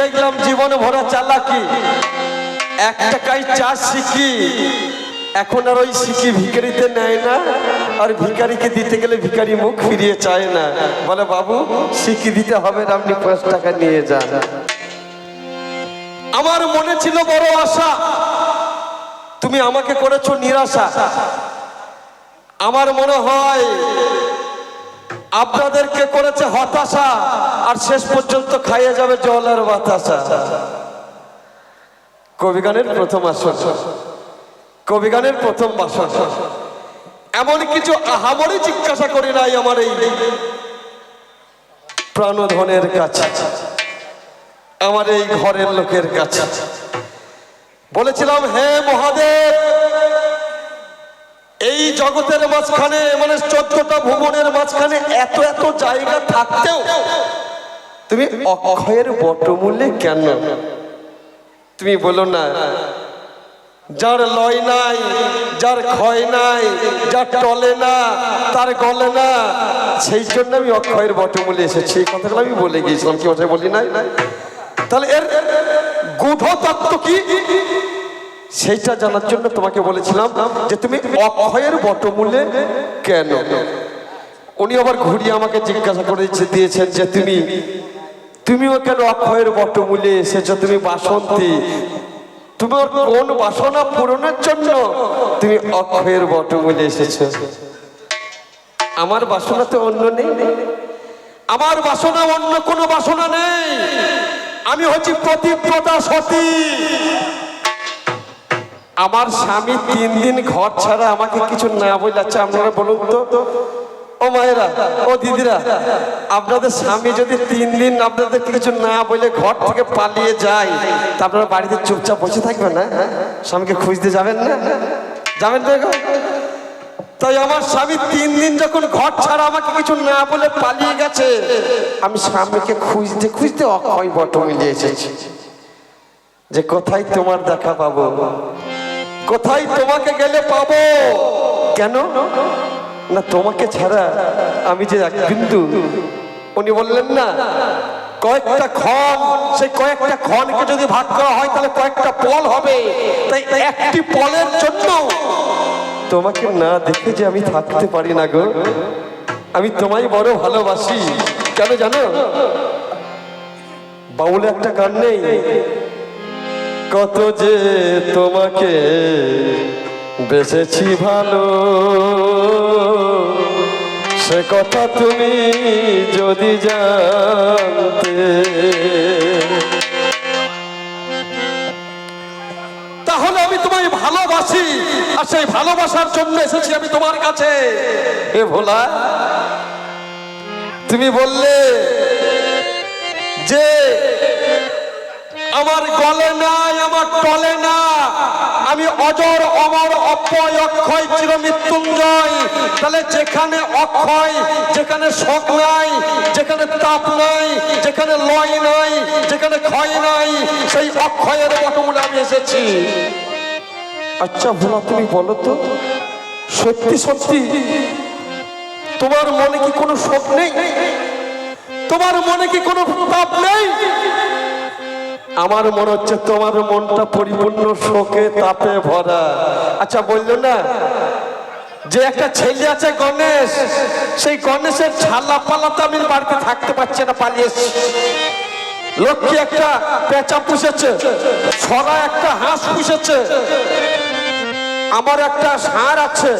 দেখলাম জীবন ভরা চালাকি। এক টাকায় চা শিখি এখন আর ওই শিখি ভিখারিতে নেয় না। আর ভিখারিকে দিতে গেলে ভিখারি মুখ ফিরিয়ে চায় না। বলে, বাবু শিখি দিতে হবে না, আপনি পাঁচ টাকা নিয়ে যান। আমার মনে ছিল বড় আশা। তুমি আমাকে করেছ নিরাশা। আমার মনে হয় আপনাদেরকে করেছে হতাশা, আর শেষ পর্যন্ত খাইয়ে যাবে জল আর বাতাসা। কবিগানের প্রথম আসন কবিগানের প্রথম বাসন এমন কিছু আহামরি জিজ্ঞাসা করি নাই আমার এই প্রাণধনের কাছে। আমার এই ঘরের লোকের কাছে। বলেছিলাম, হে মহাদেব জগতের মাঝখানে মানে চোদ্দটা ভুবনের মাঝখানে এত এত জায়গা থাকতেও তুমি অক্ষয়ের বটমূল্যে কেন? তুমি বলো না। যার লয় নাই, যার ক্ষয় নাই, যার টলে না, তার গলে না, সেই জন্য আমি অক্ষয়ের বটমূল্যে এসেছি। এই কথাগুলো আমি বলে গিয়েছিলাম, কি কথা বলি নাই? তাহলে এর গূঢ় তত্ত্ব কি? সেইটা জানার জন্য তোমাকে বলেছিলাম যে তুমি অক্ষয়ের বটমূল্যে কেন? উনি আবার ঘুরিয়ে আমাকে জিজ্ঞাসা করে দিয়েছেন যে তুমি, তুমিও কেন অক্ষয়ের বটমূল্যে এসেছ? তুমি বাসন্তী। তোমার কোন বাসনা পূরণের জন্য তুমি অক্ষয়ের বটমূল্যে এসেছ? আমার বাসনা তো অন্য নেই। আমার বাসনা অন্য কোনো বাসনা নেই। আমি হচ্ছি প্রতিব্রতা সতী। আমার স্বামী তিন দিন ঘর ছাড়া আমাকে কিছু না বলেছে আপনারা বলুন তো। ও মায়েরা, ও দিদিরা, আপনাদের স্বামী যদি তিন দিন আপনাদের কিছু না বলে ঘর থেকে পালিয়ে যায়, তা আপনারা বাড়িতে চুপচাপ বসে থাকবেন না? স্বামীকে খুঁজতে যাবেন না? যাবেন তো তাই আমার স্বামী তিন দিন যখন ঘর ছাড়া আমাকে কিছু না বলে পালিয়ে গেছে, আমি স্বামীকে খুঁজতে খুঁজতে অক্ষয় বট মিলিয়ে এসেছি। যে কোথায় তোমার দেখা পাবো? কোথায় তোমাকে গেলে পাবো? কেন? না তোমাকে ছাড়া আমি যে বিন্দু। উনি বললেন না কয়েকটা ক্ষণ সেই কয়েকটা ক্ষণকে যদি ভাগ করা হয় তাহলে কয়েকটা পল হবে। তাই একটি পলের জন্য তোমাকে না দেখে যে আমি থাকতে পারি না গো। আমি তোমায় বড় ভালোবাসি। কেন জানো? বাউলে একটা গান নেই। কত যে তোমাকে বেসেছি ভালো, সে কথা তুমি যদি জানতে। তাহলে আমি তোমায় ভালোবাসি, আর সেই ভালোবাসার জন্য এসেছি আমি তোমার কাছে। এ ভোলা, তুমি বললে যে আমার গলে নাই, আমার টলে না। আমি অজর, অমর অক্ষয় অক্ষয়, চির মৃত্যুঞ্জয়। তাহলে যেখানে অক্ষয়, যেখানে শোক নাই, যেখানে তাপ নাই, যেখানে লয় নাই, যেখানে ক্ষয় নাই, সেই অক্ষয়ের বটমূলে আমি এসেছি। আচ্ছা ভোলা, তুমি বলো তো, সত্যি সত্যি, তোমার মনে কি কোনো শোক নেই? তোমার মনে কি কোনো তাপ নেই? আমার মনে হচ্ছে তোমার মনটা পরিপূর্ণ শোকে তাপে ভরা। আচ্ছা বলল না? যে একটা ছেলে আছে গণেশ, সেই গণেশের ছালা পালাতে আমি বাড়িতে থাকতে পারছি না পালিয়ে এসেছি। লক্ষ্মী একটা পেঁচা পুষেছে, ছড়া একটা হাঁস পুষেছে। আমার একটা ষাঁড় আছে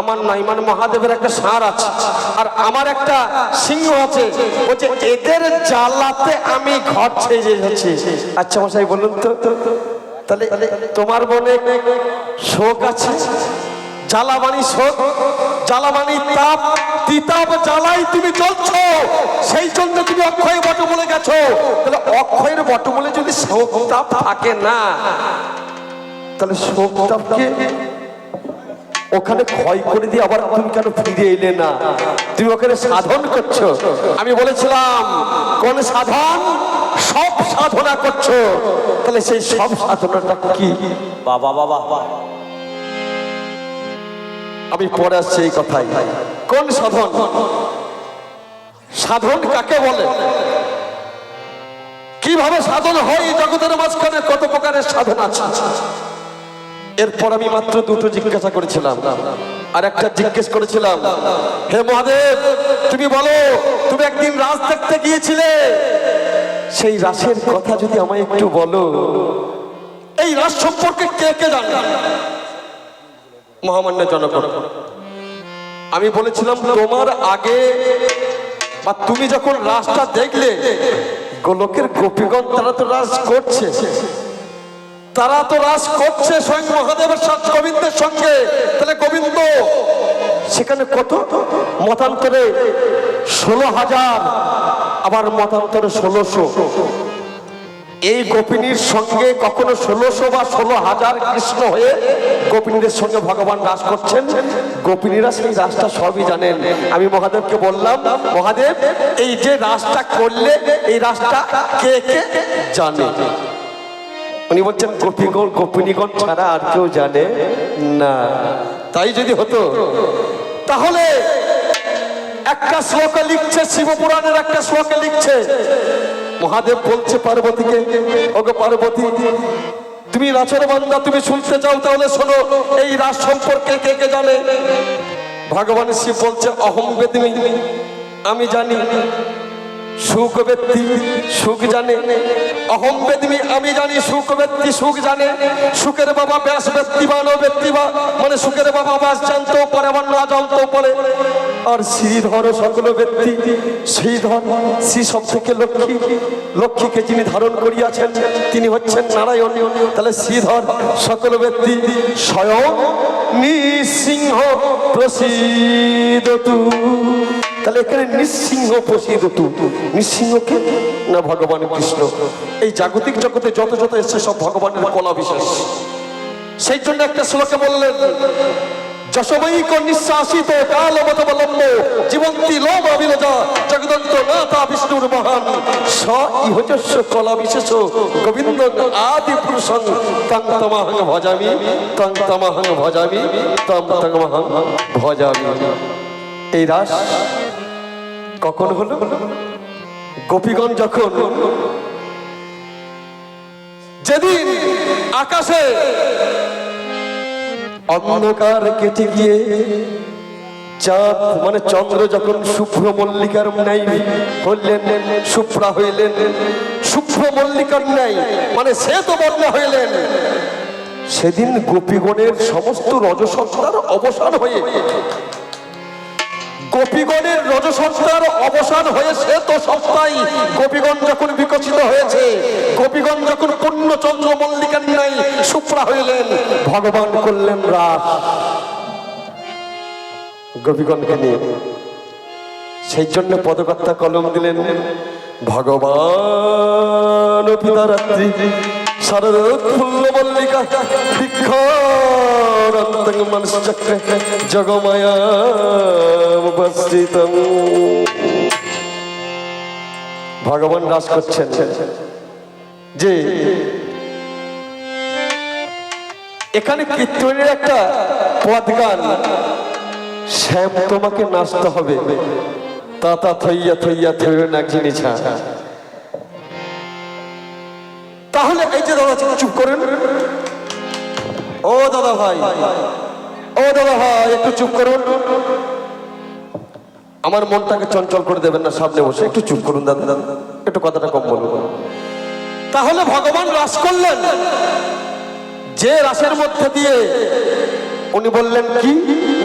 আমার নাই মানে মহাদেবের একটা ষাঁড় আছে। আর আমার একটা সিংহ আছে বলছে এদের জ্বালাতে আমি ঘর ছেড়ে যাচ্ছি আচ্ছা মশাই, বলুন তো, তাহলে তোমার মনে শোক আছে? জ্বালাবানি শোক জ্বালাবানি তাপ, তিতাব জ্বালাই তুমি চলছ সেই জন্য তুমি অক্ষয় বটমূলে গেছো। তাহলে অক্ষয়ের বটমূলে যদি শোক তাপ থাকে না, তাহলে শোক তাপকে ওখানে ক্ষয় করে দিয়ে আবার তুমি কেন ফিরে এলে না? তুমি ওখানে সাধন করছ। আমি বলেছিলাম, কোন সাধন সব সাধনা করছ। তাহলে সেই সব সাধনাটা কি? বাবা বাবা। আমি পরে আসছি এই কথাই কোন সাধন? সাধন কাকে বলে? ভাবে সাধন হয় জগতের মাঝখানে কত প্রকারের সাধন আছে? এরপর আমি মাত্র দুটো জিজ্ঞাসা করেছিলাম। আর একটা জিজ্ঞেস করেছিলাম, হে মহাদেব, তুমি বলো, তুমি একদিন রাজ দেখতে গিয়েছিলে? সেই রাসের কথা যদি আমায় একটু বলো, এই রাস সম্পর্কে কে কে জানে? মহামান্য জনগণ, আমি বলেছিলাম, তোমার আগে বা তুমি যখন রাসটা দেখলে, গোলকের গোপীগণ তারা তো রাস করছে। তারা তো রাস করছে স্বয়ং মহাদেবের সাথে গোবিন্দের সঙ্গে। তাহলে গোবিন্দ, সেখানে কত? মতান্তরে ষোলো হাজার, আবার মতান্তরে ষোলোশো। এই গোপিনীর সঙ্গে কখনো ষোলোশো বা ষোলো হাজার কৃষ্ণ হয়ে গোপিনীদের সঙ্গে ভগবান রাস করছেন? গোপিনীরা সেই রাসটা সবই জানেন। আমি মহাদেবকে বললাম, মহাদেব, এই যে রাসটা করলে, এই রাসটা কে কে জানে? উনি বলছেন গোপীগণ, গোপিনীগণ ছাড়া আর কেউ জানে না। তাই যদি হতো, তাহলে একটা শ্লোকে লিখছে শিবপুরাণের একটা শ্লোকে লিখছে, মহাদেব বলছে, পার্বতীকে ওকে পার্বতী, তুমি রাসের বান্দা তুমি শুনতে চাও তাহলে শোনো, এই রাস সম্পর্কে কে কে জানে? ভগবান শিব বলছে অহম বেদিনী আমি জানি সুখ ব্যক্তি সুখ জানে, অহম বেদমি আমি জানি সুখ ব্যক্তি সুখ জানে। সুখের বাবা ব্যাস ব্যক্তি বানো ব্যক্তি বা মানে সুখের বাবা ব্যাস জানতেও পারে আবার না জানতেও পারে। আর শ্রীধর সকল ব্যক্তি, শ্রীধর শ্রী সব থেকে লক্ষ্মী, লক্ষ্মীকে যিনি ধারণ করিয়াছেন, তিনি হচ্ছেন নারায়ণ। তাহলে শ্রীধর সকল ব্যক্তি স্বয়ং নিঃসিংহ প্রসিদতু তাহলে এখানে নিঃসিংহ প্রসিদতু নিঃসিংহকে না ভগবান কৃষ্ণ? এই জাগতিক জগতে যত যত এসছে, সব ভগবানের কলা বিশেষ। সেই জন্য একটা শ্লোকে বললেন, যশবৈক নিঃশ্বাসিত কালমতবলম্ব জীবন্তী লোম অবিরজা জগদন্ত নাথা বিষ্ণুর মহান। স ইহজস্ব কলা বিশেষ, গোবিন্দ আদি পুরুষং তং তমাহং ভজামি তং তমাহং ভজামি তম ভজামি। এই রাস কখন হলো? গোপীগণ যখন যেদিন আকাশে অন্ধকার কেটে গিয়ে চাঁদ মানে চন্দ্র যখন শুভ্র মল্লিকার ন্যায় হইলেন, শুভ্রা হইলেন, শুভ্র মল্লিকার ন্যায় মানে সে তো বন্যা হইলেন, সেদিন গোপীগণের সমস্ত রজসত্তার অবসান হয়ে গোপীগণের রজসত্তার অবসান হয়েছে তো সত্তাই গোপীগণ যখন বিকশিত হয়েছে, গোপীগণ যখন পূর্ণচন্দ্র মল্লিকার নাই সুপ্রা হইলেন, ভগবান করলেন রাস। গোপীগণকে নিয়ে সেই জন্য পদকর্তা কলম দিলেন, ভগবান পিতারাত্রি শারদ ফুল্ল মল্লিকা বিক্ষরন্তং মনশ্চক্রে জগমায়া উপস্থিতম। ভগবান রাস করছেন। যে এখানে কীর্তনের একটা পদ গান শ্যাম, তোমাকে নাচতে হবে। তাতা থইয়া থইয়া থইয়া না জিনিছা তাহলে এই যে দাদা চুপ করেন। ও দাদা ভাই, ও দাদা ভাই, একটু চুপ করুন। আমার মনটাকে চঞ্চল করে দেবেন না, সামনে বসে। একটু চুপ করুন দাদা। দাদা একটু কথাটা কম বলুন। তাহলে ভগবান রাস করলেন। যে রাসের মধ্যে দিয়ে উনি বললেন কি?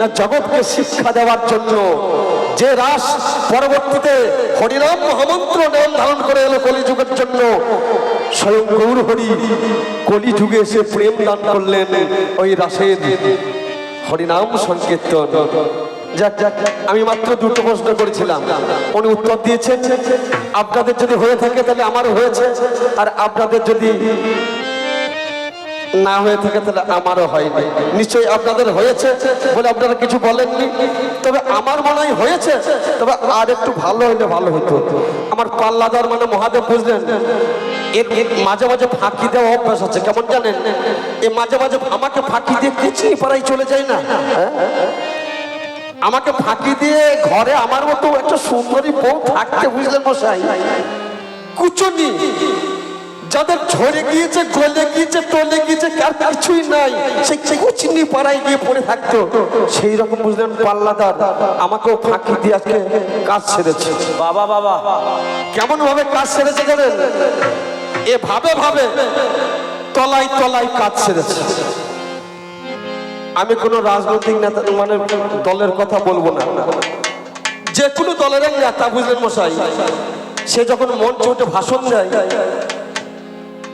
না, জগৎকে শিক্ষা দেওয়ার জন্য যে রাস পরবর্তীতে হরিনাম মহামন্ত্র নাম ধারণ করে এলো কলিযুগের জন্য, স্বয়ং গৌর হরি কলিযুগে এসে প্রেম দান করলেন ওই রাসের হরিনাম সংকীর্তন। যাক যাক আমি মাত্র দুটো প্রশ্ন করেছিলাম। উনি উত্তর দিয়েছেন। আপনাদের যদি হয়ে থাকে, তাহলে আমারও হয়েছে। আর আপনাদের যদি না হয়ে থাকে, তাহলে আমারও হয়নি। নিশ্চয়ই আপনাদের হয়েছে বলে আপনারা কিছু বলেননি। তবে আমার মনে হয় হয়েছে। তবে আর একটু ভালো হইলে ভালো হতো। আমার পাল্লাদার মানে মহাদেব বুঝলেন, এর মাঝে মাঝে ফাঁকি দেওয়া অভ্যাস আছে। কেমন জানেন? এ মাঝে মাঝে আমাকে ফাঁকি দিয়ে কুচিনি পাড়ায় চলে যায় না। হ্যাঁ? আমাকে ফাঁকি দিয়ে ঘরে আমার মতো একটা সুন্দরী বউ থাকতে বুঝলেন মশাই? কুচনি যাদের ঝরে গিয়েছে গলে গিয়েছে টলে গিয়েছে কার কিছুই নাই সেই কুচিনি পাড়ায় গিয়ে পড়ে থাকতো। সেই রকম বুঝলেন পাল্লাদার আমাকেও ফাঁকি দিয়ে আজকে কাজ ছেড়েছে বাবা বাবা। কেমন ভাবে কাজ ছেড়েছে জানেন? এ ভাবে ভাবে তলায় তলায় কাজ ছেড়েছে আমি কোনো রাজনৈতিক নেতা মানে দলের কথা বলব না। যে কোনো দলের নেতা, বুঝলেন মশাই, সে যখন মঞ্চে উঠে ভাষণ দেয়,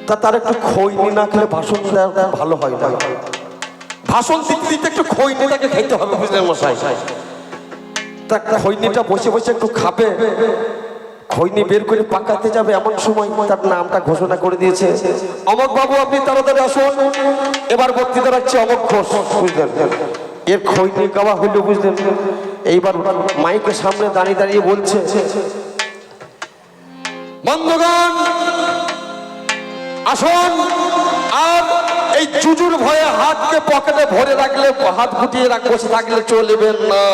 তা তার একটু খৈনি না খেলে ভাষণ দেওয়া ভালো হয় না। ভাষণ দিতে দিতে একটু খৈনি তাকে খেতে হবে, বুঝলেন মশাই। তা খৈনিটা বসে বসে একটু খাবে। খৈনি বের করে পাকাতে যাবে এমন সময় তার নামটা ঘোষণা করে দিয়েছে। অমক বাবু, আপনি তাড়াতাড়ি আসুন। এবার বক্তৃতা রাখছে অমক ঘোষ, বুঝলেন? এর খৈনি গাওয়া হইল, বুঝলেন? এইবার মাইকের সামনে দাঁড়িয়ে দাঁড়িয়ে বলছে, বন্ধুগণ, আসুন। আর এই চুজুর ভয়ে হাতকে পকেটে ভরে রাখলে, হাত গুটিয়ে রাখ, বসে থাকলে চলবে না।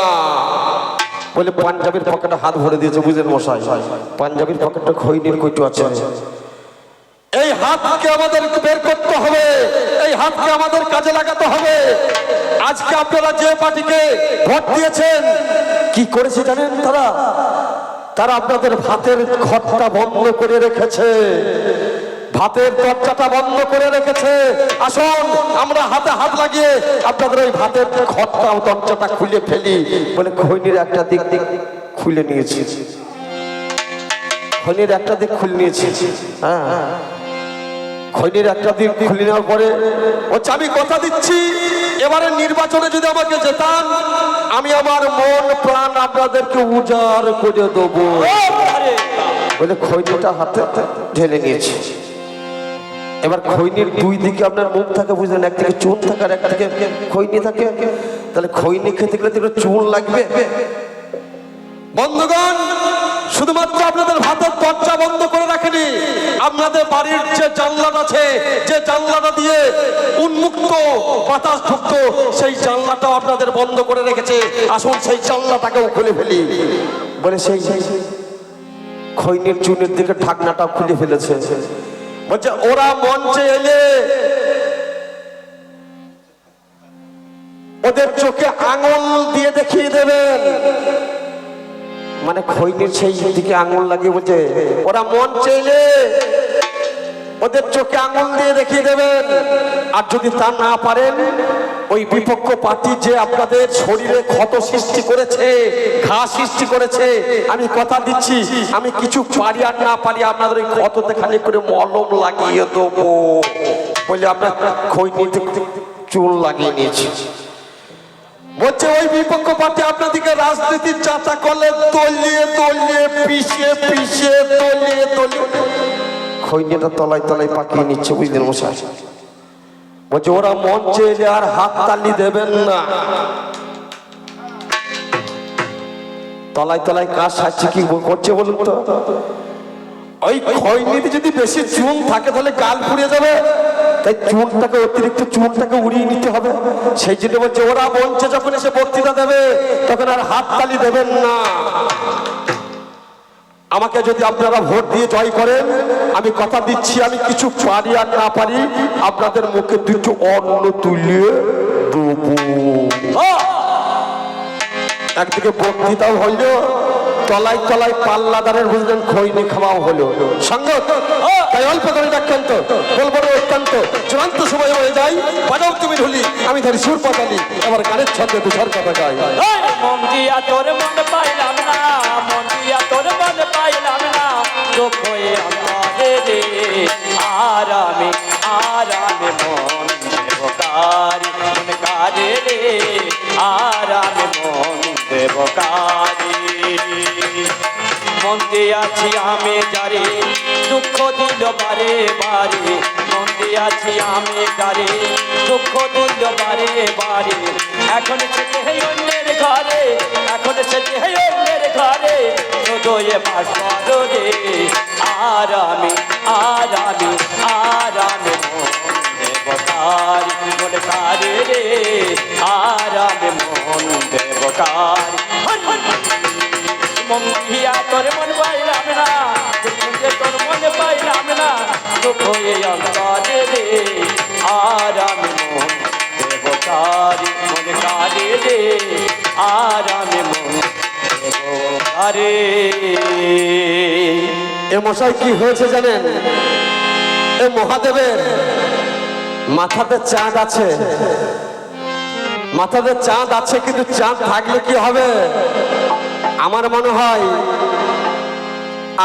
বলে পাঞ্জাবির পকেটে হাত ভরে দিয়েছে, বুঝলেন মশাই? পাঞ্জাবির পকেটে খৈনির কইটু আছে? এই হাতকে আমাদের বের করতে হবে। এই হাতকে আমাদের কাজে লাগাতে হবে। আজকে আপনারা যে পার্টিকে ভোট দিয়েছেন, কি করেছে জানেন তারা? তারা আপনাদের ভাতের ঘরটা বন্ধ করে রেখেছে। ভাতের দরজাটা বন্ধ করে রেখেছে। আসুন, আমরা হাতে হাত লাগিয়ে আপনাদের ওই ভাতের ঘরটা দরজাটা খুলে ফেলি। বলে, খৈনির একটা দিক দিক খুলে নিয়েছি। খৈনির একটা দিক খুলে নিয়েছি। হ্যাঁ। খৈনির একটা দিক খুলে নেওয়ার পরে হচ্ছে আমি কথা দিচ্ছি, এবারে নির্বাচনে যদি আমাকে জেতান, আমি আমার মন, প্রাণ আপনাদেরকে উজাড় করে দেবো। বলে, খৈনিটা হাতে ঢেলে নিয়েছি। এবার খৈনির দুই দিকে আপনার মুখ থাকে, বুঝলেন? একদিকে চুন থাকে আর একদিকে খৈনি থাকে। তাহলে খৈনি খেতে গেলে তো চুন লাগবে। বন্ধুগণ, শুধুমাত্র আপনাদের ভাতের দরজা বন্ধ করে রাখেনি। আপনাদের বাড়ির যে জানলাটা আছে, যে জানলাটা দিয়ে উন্মুক্ত বাতাস ঢুকতো সেই জানলাটাও আপনাদের বন্ধ করে রেখেছে। আসুন সেই জানলাটাকেও খুলে ফেলি। বলে সেই খৈনির চুনের দিকে ঢাকনাটা খুলে ফেলেছে। বলছে, ওরা মঞ্চে এলে ওদের চোখে আঙুল দিয়ে দেখিয়ে দেবেন। মানে খৈনির সেই দিকে আঙুল লাগিয়ে বলছে, ওরা মঞ্চে এলে ওদের চোখে আঙুল দিয়ে দেখিয়ে দেবেন। আর যদি তা না পারেন, ওই বিপক্ষ পার্টি যে আপনাদের শরীরে ক্ষত সৃষ্টি করেছে, ঘা সৃষ্টি করেছে, আমি কথা দিচ্ছি, আমি কিছু পারি আর না পারি আপনাদের ওই ক্ষততে খালি করে মলম লাগিয়ে দেবো। বলে আপনার খৈনিতে চুল লাগিয়ে নিয়েছি। বলছে, ওই বিপক্ষ পার্টি আপনাদেরকে রাজনীতির চাচা করলে তলিয়ে তলিয়ে পিছিয়ে পিছিয়ে তলিয়ে তলিয়ে। খৈনিটা তলায় তলায় পাকিয়ে নিচ্ছে বুঝলেন মশাই। বলছে, ওরা মঞ্চে এলে আর হাত তালি দেবেন না। তলায় তলায় কাজ সাজছে কি করছে বলুন তো? ওই খৈনিতে যদি বেশি চুন থাকে, তাহলে গাল পুড়ে যাবে। তাই চুনটাকে, অতিরিক্ত চুনটাকে উড়িয়ে নিতে হবে। সেই জন্য বলছে, ওরা মঞ্চে যখন এসে বক্তৃতা দেবে, তখন আর হাত তালি দেবেন না। আমাকে যদি আপনারা ভোট দিয়ে জয় করেন, আমি কথা দিচ্ছি, আমি কিছু পারি আর না পারি, আপনাদের মুখে দুটো অন্ন তুলিয়ে দেবো। একদিকে বক্তৃতাও হইল, তলায় তলায় পাল্লাদারের বুঝলেন খৈনি খাওয়াও হলো। সঙ্গত তাই অল্প করে রাখেন তো বলব অত্যন্ত। চূড়ান্ত সময় হয়ে যায়, বাজাও তুমি ঢুলি, আমি ধরি সুর পাতালি আমার গানের ছন্দে দুধার কথা গাই। দুঃখ আমারে রে। আর আমি আর আমি মন দেব কারি মন কারে রে। আর আমি মন দেব কারি মন দিয়াছি আমি যারে, দুঃখ দিল বারে বারে। মন দিয়াছি আমি যারে, দুঃখ দিল বারে বারে। এখন সেটে অন্যের ঘরে, এখন সেটে হে ঘরে হৃদয়ে করো রে আর আমি আর আমি মন দেবতারি কারে রে। আর আমি মন দেবতারি মন তোর মন পাইলাম না তোর মন পাইলাম না, দুঃখ অন্তরে রে। আর মন দেব তারি মন কারে রে। আর আমি মন তারে এ মশাই কি হয়েছে জানেন? এ মহাদেবের মাথাতে চাঁদ আছে। মাথাতে চাঁদ আছে কিন্তু চাঁদ থাকলে কি হবে? আমার মনে হয়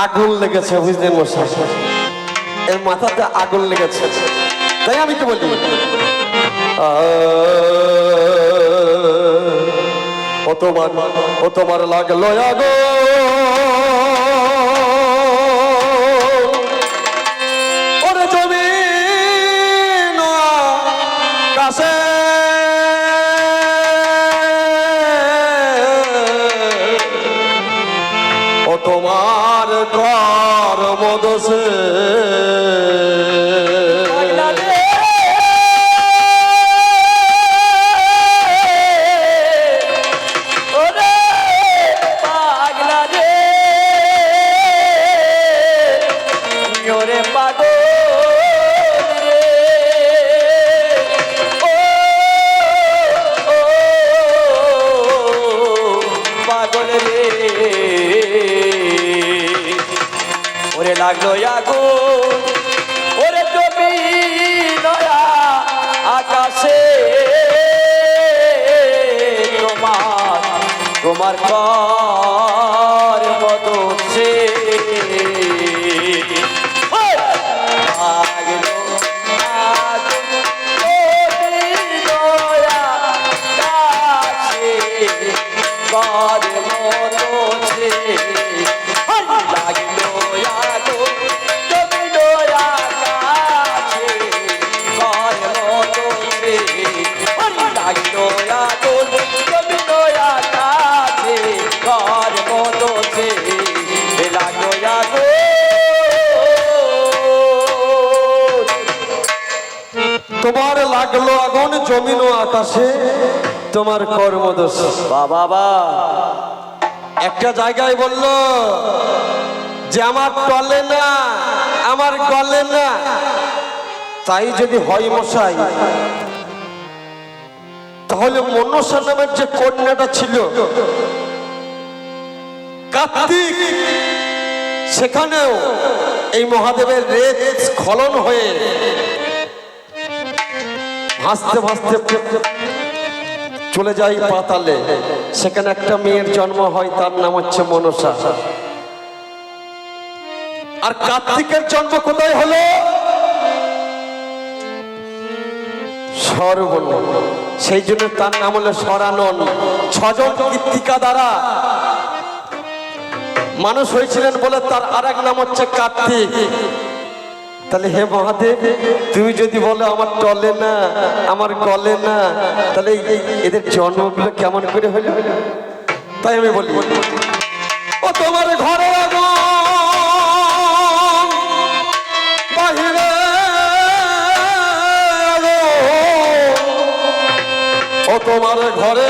আগুন লেগেছে বুঝলেন মশাই? এর মাথাতে আগুন লেগেছে। তাই আমি কি বলি? আহ, ও তোমার ও তোমার লাগল আগো। ওরে তোমার কর মদসে তোমার কর্মদোষ। বাবা একটা জায়গায় বলল যে, আমার টলে না, আমার গলে না। তাই যদি হয় মশাই, তাহলে মনসা নামের যে কন্যাটা ছিল, কার্তিক, সেখানেও এই মহাদেবের রেত স্খলন হয়ে ভাসতে ভাসতে চলে যাই পাতালে। সেখানে একটা মেয়ের জন্ম হয়, তার নাম হচ্ছে মনসা। আর কার্তিকের জন্ম কোথায় হলো? সর্বন সেই জন্য তার নাম হলো সরানন ছজন কৃত্তিকা দ্বারা মানুষ হয়েছিলেন বলে তার আর নাম হচ্ছে কার্তিক। তাহলে হে মহাদেব, তুমি যদি বলো আমার টলে না, আমার গলে না, তাহলে এদের জন্মগুলো কেমন করে হলো? তাই আমি বলি, ও তোমার ঘরে ও তোমার ঘরে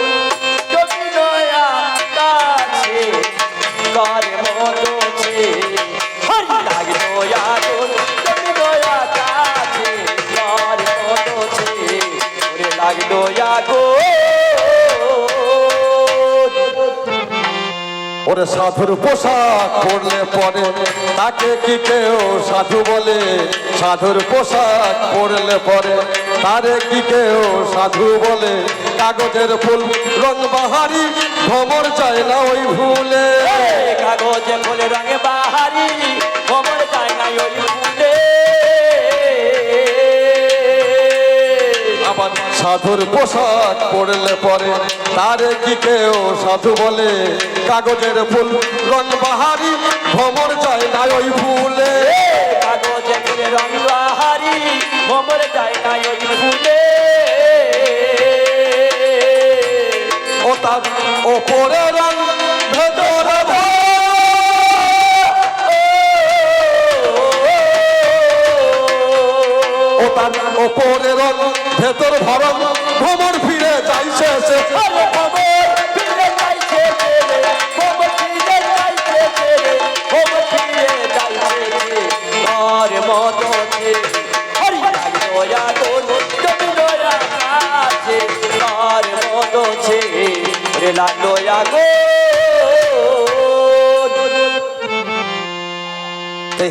ওরে সাধুর পোশাক পড়লে পরে তাকে কি কেউ সাধু বলে? সাধুর পোশাক পড়লে পরে তারে কি কেউ সাধু বলে? কাগজের ফুল রং বাহারি, ভ্রমর চায় না ওই ভুলে। কাগজের কাগজে ফুলে রঙে বাহারি সাধুর পোশাক পড়লে পরে তারে কি কেউ সাধু বলে? কাগজের ফুল রং বাহারি ভ্রমর যায় না ওই ফুলে। রং বাহারি ভ্রমর যায় না ওই ফুলে। ও তার ওপরে রং ভেতরে তার ওপরের ভেতর ভরম ভ্রমণ ফিরে চাইছে শেষে।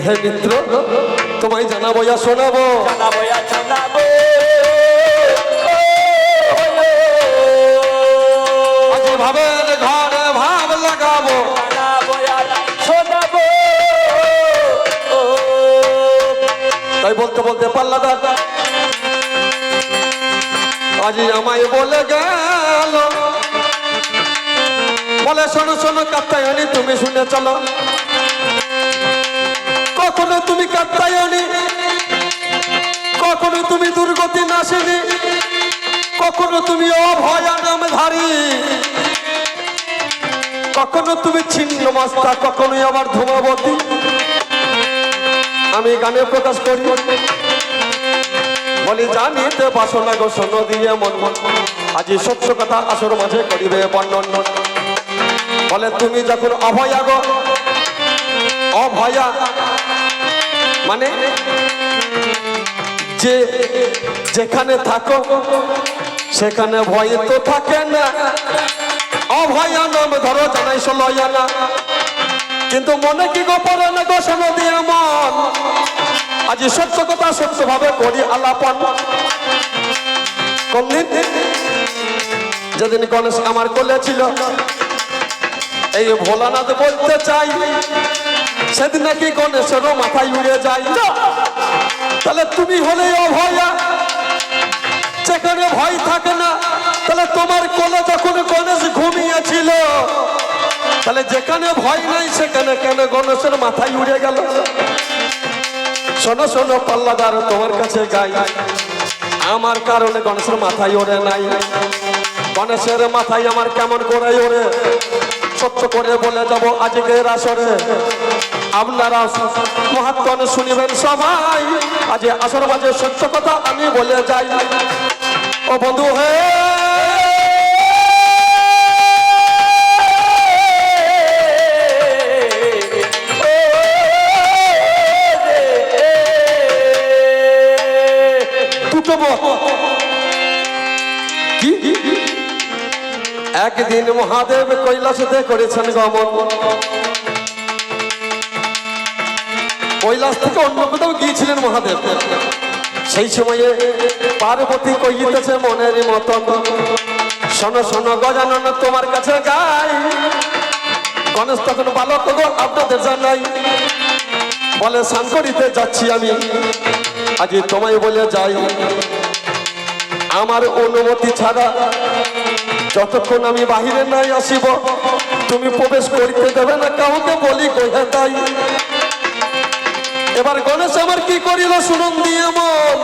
হে মিত্র তোমায় জানাব ইয়া শোনাবো। জানাব জানাব আজ ভাবের ঘরে ভাব লাগাবো। শোনাবো। তাই বলতে বলতে পাল্লা দাদা আজি আমায় বলে গেল। বলে শোনো শোনো কাত্তায়নি তুমি শুনে চলো। কখনো তুমি কাত্তায়নি কখনো তুমি দুর্গতি নাসিনি কখনো তুমি অভয়া নামধারী কখনো তুমি ছিন্ন মাস্তা, কখনোই আবার ধূমাবতী? আমি গানে প্রকাশ করি। বলি, জানিতে বাসনা গো শোনো দিয়ে মন মন। আজি সত্য কথা আসর মাঝে করিবে বর্ণন। বলে, তুমি যখন অভয়া গো, অভয়া মানে যে যেখানে থাকো, সেখানে ভয় তো থাকে না। নাম ধরো জানাই লয়া না কিন্তু মনে কি গোপরে না গো দিয়ে মন? আজ সত্য কথা সত্য ভাবে করি আলাপন যেদিন গণেশ আমার কোলে ছিল, এই ভোলানাথ বলতে চাই সেদিন নাকি গণেশেরও মাথায় উড়ে যায়? তাহলে তুমি হলে অভয়া। যেখানে ভয় থাকে না তাহলে তোমার কোলে যখন গণেশ ঘুমিয়েছিল তাহলে যেখানে ভয় নাই সেখানে কেন গণেশের মাথায় উড়ে গেল? শোনো শোনো পাল্লাদার তোমার কাছে গাই। আমার কারণে গণেশের মাথায় ওড়ে নাই। গণেশের মাথায় আমার কেমন করে ওড়ে? সত্য করে বলে যাব আজকের আসরে। আপনারা মহাত্মনে শুনিবেন সবাই। আজ আসর মাঝে সত্য কথা আমি বলে যাই। ও বন্ধু হে। একদিন মহাদেব কৈলাসেতে করেছেন গমন। কৈলাস থেকে অন্য কোথাও গিয়েছিলেন মহাদেব। সেই সময়ে পার্বতী কইতেছে মনের মতন শোনো শোনো গজানন তোমার কাছে গাই। গণেশ তখন বালক গো, আপনাদের জানাই। বলে সাংকরিতে যাচ্ছি আমি। আজ তোমায় বলে যাই। আমার অনুমতি ছাড়া যতক্ষণ আমি বাহিরে নাই আসিব, তুমি প্রবেশ করিতে দেবে না। কাউকে বলি কইয়া তাই? এবার গণেশ আমার কি করিল শুনুন দিয়ে মন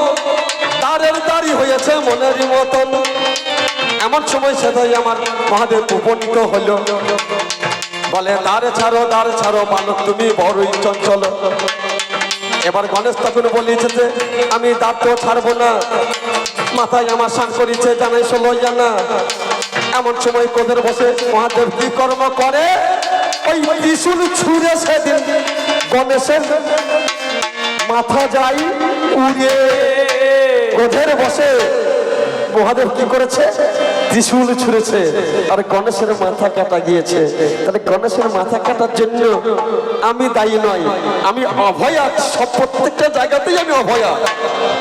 তারের দাড়ি হয়েছে মনের মতন। এমন সময় সেটাই আমার মহাদেব উপনীত হলো। বলে দাঁড়ে ছাড়ো দাঁড়ে ছাড়ো বালক, তুমি বড়ই চঞ্চল। এবার গণেশ তখন বলিছে যে, আমি দাঁত তো ছাড়বো না। মাথায় আমার সান করিছে, জানাই ষোলো জানা। এমন সময় কোদের বসে মহাদেব কি কর্ম করে? ওই ত্রিশুল ছুঁড়ে সেদিন গণেশের মাথা যাই উড়ে। কোধের বসে। মহাদেব কি করেছে? ত্রিশূল ছুঁড়েছে। আর গণেশের মাথা কাটা গিয়েছে। তাহলে গণেশের মাথা কাটার জন্য আমি দায়ী নয় আমি অভয়া। সব প্রত্যেকটা জায়গাতেই আমি অভয়া।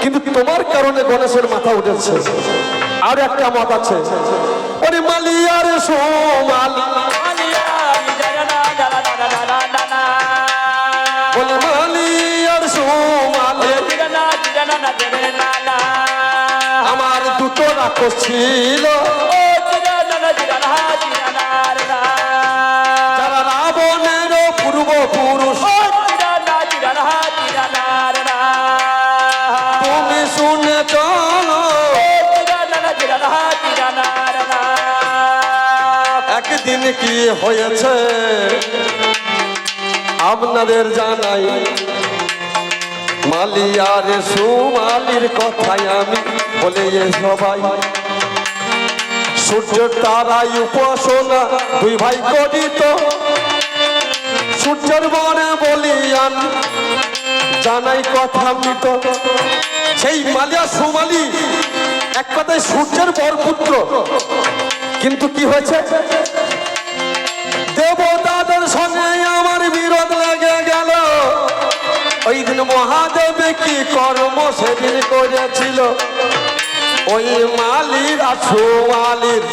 কিন্তু তোমার কারণে গণেশের মাথা উঠেছে। আর একটা মত আছে। ওরে মালিয়ার সোমালি। মালিয়া আমার দুটো রাক্ষস ছিল। যারা রাবণের পূর্ব পুরুষ ও জিরানা জিরানা জিরানা না তুমি শুনে চলো। একদিন কি হয়েছে? আপনাদের জানাই। মালিয়ার সুমালির কথাই আমি বলে সবাই। সূর্য তারাই উপাসনা দুই ভাই করিত। সূর্যের বনে বলি আমি জানাই কথা মৃত সেই মালিয়া, সুমালি, এক কথায় সূর্যের বরপুত্র। কিন্তু কি হয়েছে? ওই দিন মহাদেব কি কর্ম সেদিন করেছিল? ওই মালির আর সুমালির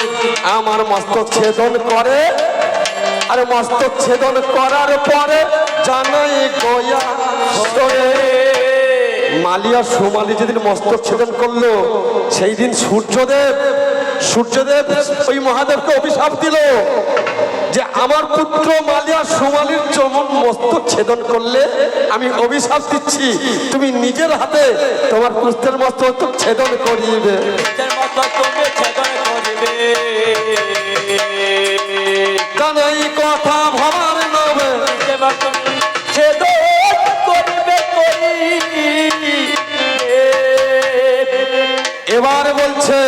আমার মস্তক ছেদন করে। আর মস্তক ছেদন করার পরে জানাই গয়া সরে মালিয়া সোমালি যেদিন মস্তক ছেদন করল, সেই দিন সূর্যদেব সূর্যদেব ওই মহাদেবকে অভিশাপ দিল। যে আমার পুত্র মালিয়া সোমালির চমন মস্ত ছেদন করলে আমি অভিশাপ দিচ্ছি। তুমি নিজের হাতে তোমার পুত্রের মস্ত ছেদন করিবে। জানাই কথা ভাবার এবার বলছে